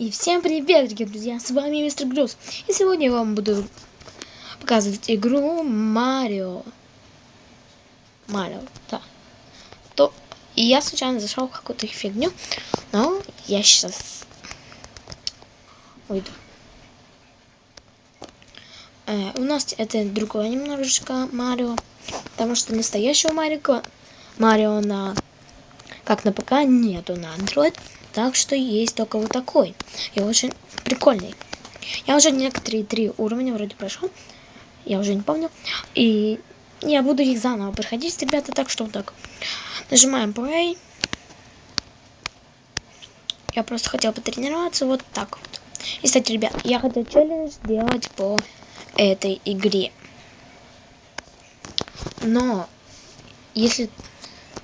И всем привет, дорогие друзья, с вами Мистер Груз. И сегодня я вам буду показывать игру Марио. Марио, да. То... И я случайно зашел в какую-то фигню, но я сейчас уйду. Э, у нас это другое немножечко Марио, потому что настоящего Марио, Марио на как на ПК нету на Android. Так что есть только вот такой. И очень прикольный. Я уже некоторые три уровня вроде прошел. Я уже не помню. И я буду их заново проходить, ребята. Так что вот так. Нажимаем play. Я просто хотел потренироваться вот так вот. И, кстати, ребят, я хотел челлендж сделать по этой игре. Но, если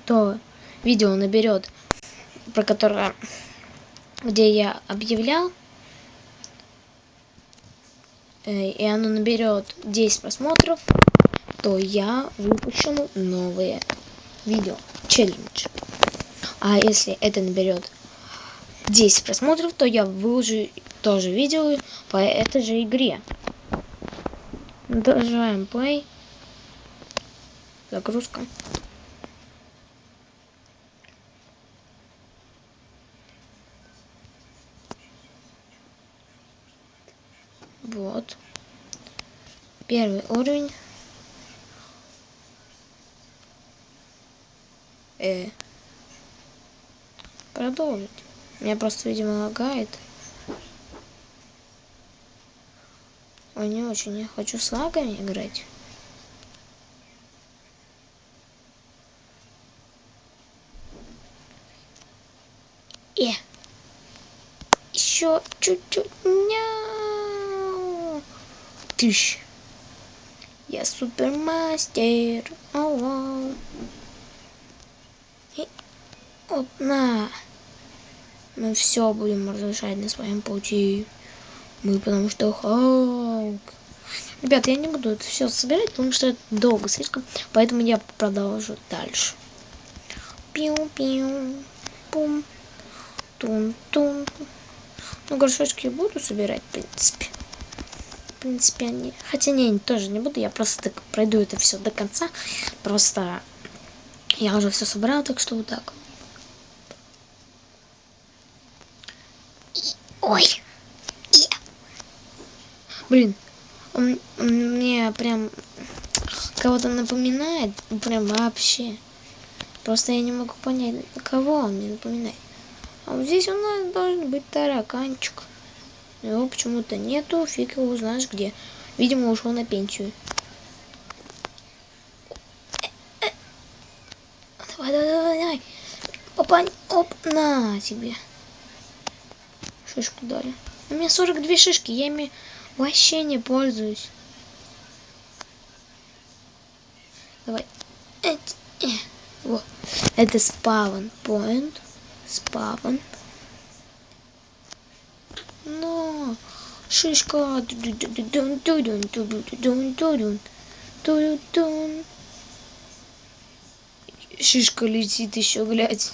то видео наберет про которое, где я объявлял, э, и оно наберет 10 просмотров, то я выпущу новые видео, челлендж. А если это наберет 10 просмотров, то я выложу тоже видео по этой же игре. Нажимаем play. Загрузка. Вот. Первый уровень. Э. Продолжить. Меня просто, видимо, лагает. Ой, не очень. Я хочу с лагами играть. Э. Еще чуть-чуть. Тыщ. Я супермастер. Ау. И на. Мы все будем разрушать на своем пути. Мы потому что Халк. Ребят, я не буду это все собирать, потому что это долго слишком. Поэтому я продолжу дальше. Пиу-пиу. Пум. Тун-тун. Ну, горшочки буду собирать, в принципе в принципе, они... Хотя не, тоже не буду, я просто так пройду это все до конца. Просто я уже все собрал, так что вот так. Ой. И... Блин, он, он мне прям кого-то напоминает, прям вообще. Просто я не могу понять, кого он мне напоминает. А вот здесь у нас должен быть тараканчик. Его почему-то нету, фиг его знаешь где. Видимо, ушел на пенсию. Давай, давай, давай, давай. Опа, оп, на тебе. Шишку дали. У меня 42 шишки, я ими вообще не пользуюсь. Давай. Вот. Это спавн point. Спавн. Но шишка. Шишка летит еще, глядь.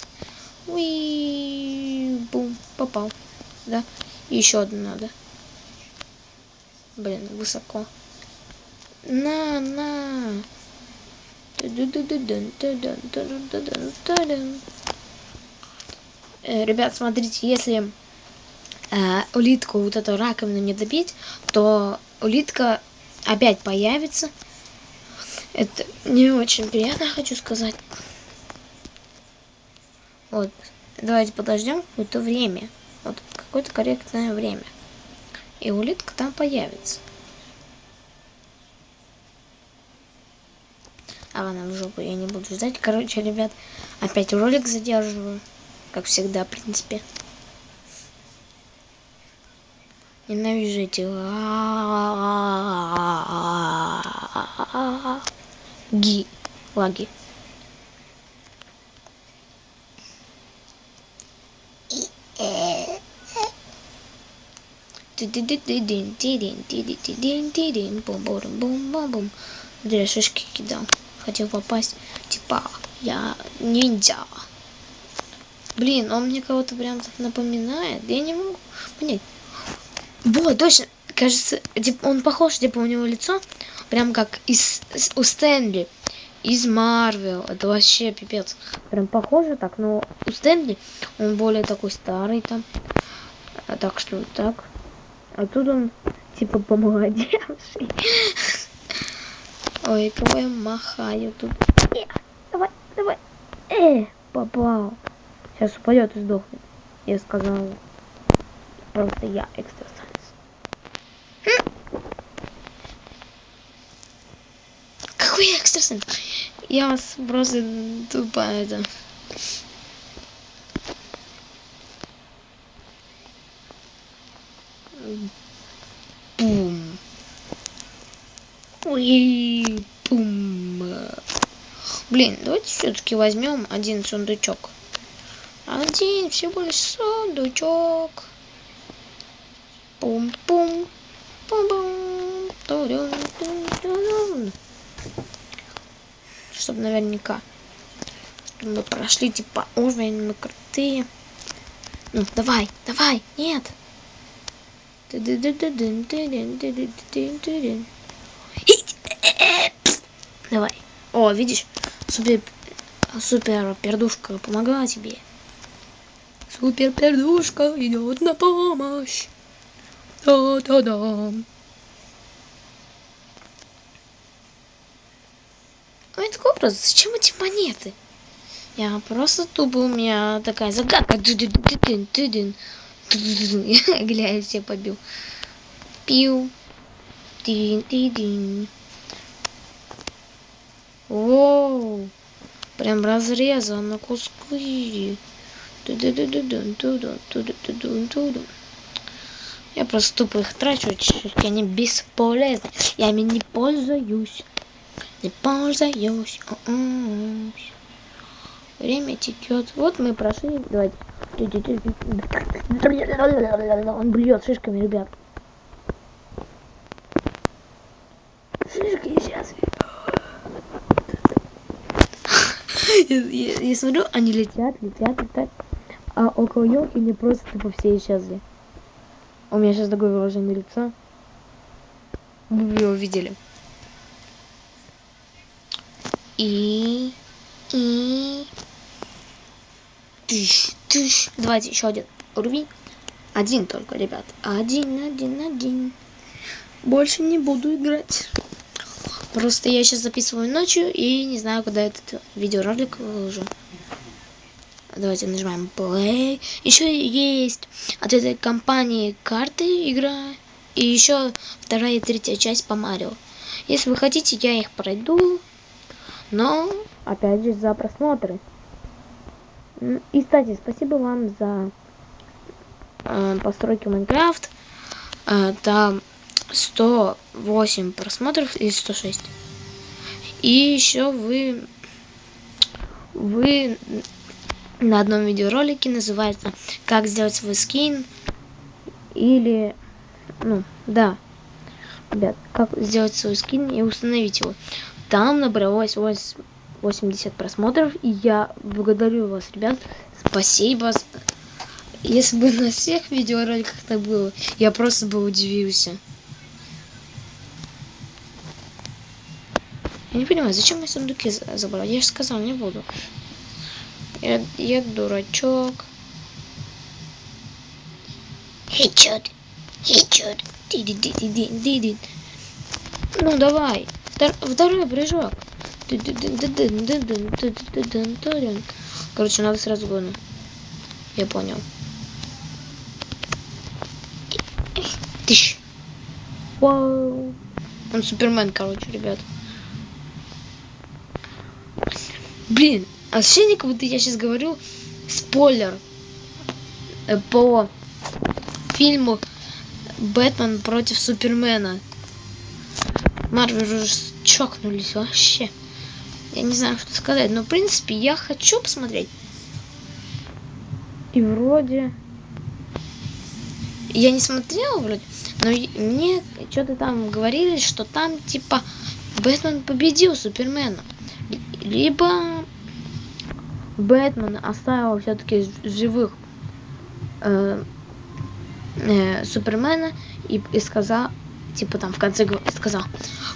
Уи, бум, попал. Да? еще одну надо. Блин, высоко. На, на. Ребят, смотрите, если э, улитку вот эту раковину не добить, то улитка опять появится. Это не очень приятно, хочу сказать. Вот. Давайте подождем какое-то время. Вот какое-то корректное время. И улитка там появится. А она в жопу я не буду ждать. Короче, ребят, опять ролик задерживаю. Как всегда, в принципе. Ненавижу эти ги лаги. Зря шишки кидал. Хотел попасть. Типа, я ниндзя. Блин, он мне кого-то прям так напоминает. Я не могу понять. Вот, точно. Кажется, он похож, типа, у него лицо прям как из, у Стэнли из Марвел. Это вообще пипец. Прям похоже так, но у Стэнли он более такой старый там. А так что так. А тут он типа помолодевший. Ой, кого махаю тут. Э, давай, давай. Э, попал. Сейчас упадет и сдохнет. Я сказал. Просто я экстрасенс. Какой я экстрасенс? Я вас просто тупо это... Бум. Ой, бум. Блин, давайте все-таки возьмем один сундучок. Один всего лишь сундучок. Пум-пум. Пум-пум. Чтобы наверняка. Мы прошли типа уровень, мы крутые. Ну, давай, давай, нет. Давай. О, видишь? Супер, супер пердушка помогла тебе. Супер пердушка идет на помощь. Да-да-да. Такой зачем эти монеты? Я просто тупо, у меня такая загадка. Гля, я все побил. Пил. Тин. Прям разрезан на куски. Я просто тупо их трачу, они бесполезны. Я ими не пользуюсь. Не пользуюсь. Время течет. Вот мы прошли. Давайте. Он блюет шишками, ребят. Шишки сейчас. Я, я, смотрю, они летят, летят, летят. А около елки не просто тупо все исчезли. У меня сейчас такое выражение лица. Вы его видели. И... И... Тыщ, тыщ. Давайте еще один уровень. Один только, ребят. Один, один, один. Больше не буду играть. Просто я сейчас записываю ночью и не знаю, когда этот видеоролик выложу. Давайте нажимаем play. Еще есть от этой компании карты игра. И еще вторая и третья часть по Марио. Если вы хотите, я их пройду. Но, опять же, за просмотры. И, кстати, спасибо вам за э, постройки Майнкрафт. Э, там 108 просмотров или 106. И еще вы вы на одном видеоролике называется как сделать свой скин или ну да ребят как сделать свой скин и установить его там набралось 80 просмотров и я благодарю вас ребят спасибо если бы на всех видеороликах так было я просто бы удивился я не понимаю зачем я сундуки забрал я же сказал не буду я, я дурачок. Хечет. Хечет. Ну давай. Второй прыжок. Короче, надо сразу гону. Я понял. Тыщ. Вау. Он супермен, короче, ребят. Блин, ощущение, как будто я сейчас говорю спойлер по фильму Бэтмен против Супермена. Марвел уже чокнулись вообще. Я не знаю, что сказать, но в принципе я хочу посмотреть. И вроде... Я не смотрела вроде, но мне что-то там говорили, что там типа Бэтмен победил Супермена. Либо Бэтмен оставил все-таки живых э, э, Супермена и, и сказал, типа там в конце сказал,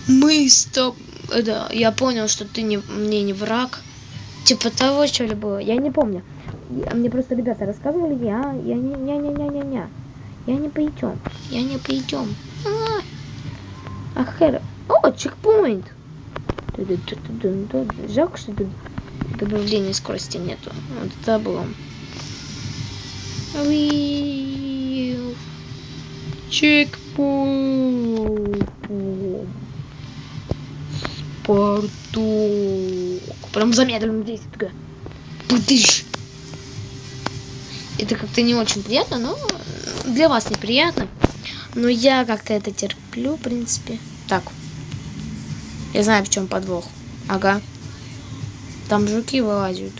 мы с тобой, это, я понял, что ты не, мне не враг. Типа того, что ли было, я не помню. Мне просто ребята рассказывали, я, я не, не, не, не, не, не. Я не пойдем, я не пойдем. А, а хер, о, чекпоинт. Жалко, что тут добавления скорости нету. Вот это было. Чекпоинт. Спартак. Прям замедленно действие такое. Пудыш. Это как-то не очень приятно, но для вас неприятно. Но я как-то это терплю, в принципе. Так. Я знаю, в чем подвох. Ага. Там жуки вылазят.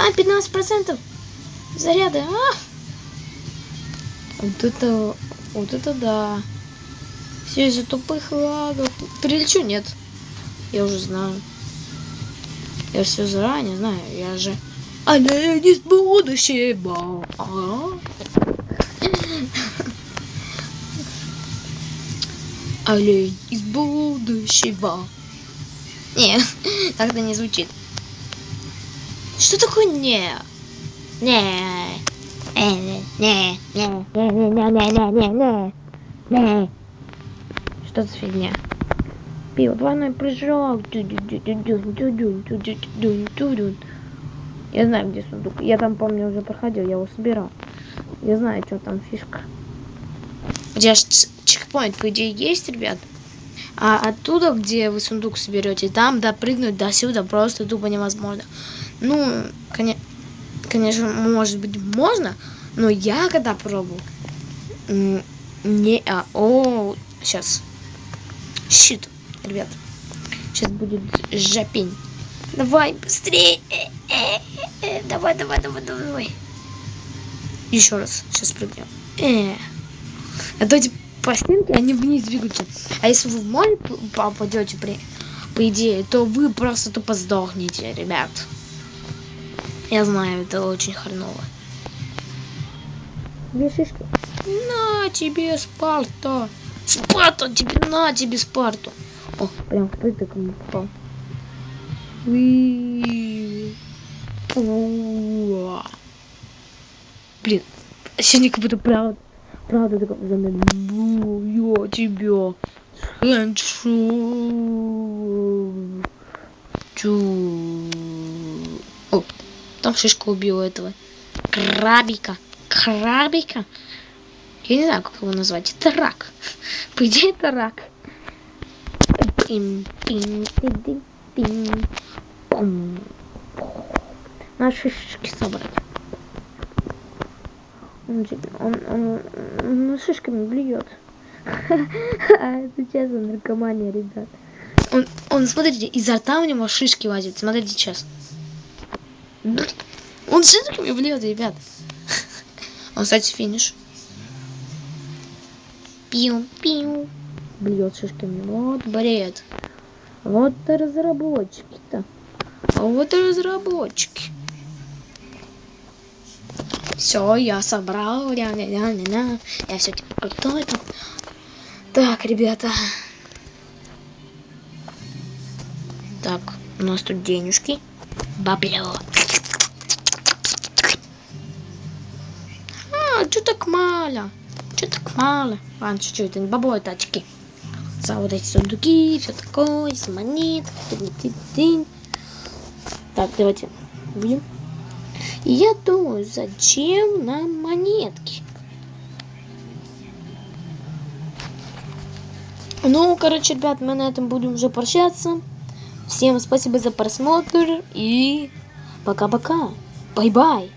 А, 15% заряда. А! Вот это, вот это да. Все из-за тупых лагов. Прилечу, нет. Я уже знаю. Я все заранее знаю. Я же олень из будущего. Ага. Олень из будущего. Не, так это не звучит. Что такое не? Не. Не. Не. Не. Не. Не. Не. не, не, Что за фигня? Пиво, двойной прыжок. Я знаю, где сундук. Я там, помню, уже проходил, я его собирал. Я знаю, что там фишка. Где же чекпоинт, по идее, есть, ребят? А оттуда, где вы сундук соберете, там допрыгнуть до сюда просто тупо невозможно. Ну, коне- конечно, может быть, можно, но я когда пробовал, не, а, о, сейчас, щит, ребят, сейчас будет жопень. Давай, быстрее, давай, давай, давай, давай. Еще раз, сейчас прыгнем. Э. А то эти пластинки, они вниз двигаются. А если вы в море попадете, при, по идее, то вы просто тупо сдохнете, ребят. Я знаю, это очень хреново. Две шишки. На тебе, Спарта! Спарта, тебе на тебе, Спарту! О, прям впритык ему попал. Блин, сегодня как будто правда, правда такой. Я тебя схенчу. Чу. Там шишка убила этого крабика. Крабика? Я не знаю, как его назвать. Это рак. По идее, это рак. Пим, пим. Надо шишки собрать. Он, он, он, он шишками блюет. Сейчас он наркомания, ребят. Он, он, смотрите, изо рта у него шишки лазят. Смотрите сейчас. Он шишками блюет, ребят. Он, кстати, финиш. Пиу, пиу. Блюет шишками. Вот бред. Вот разработчики-то. А вот разработчики. Все, я собрал. ля ля ля ля ля. Я все крутой там. Так, ребята. Так, у нас тут денежки. Бабло. Что так мало? Что так мало? Ладно, это не бабло, это очки. За вот эти сундуки, все такое, монет. Так, давайте будем. Я думаю, зачем нам монетки? Ну, короче, ребят, мы на этом будем уже прощаться. Всем спасибо за просмотр и пока-пока. Бай-бай.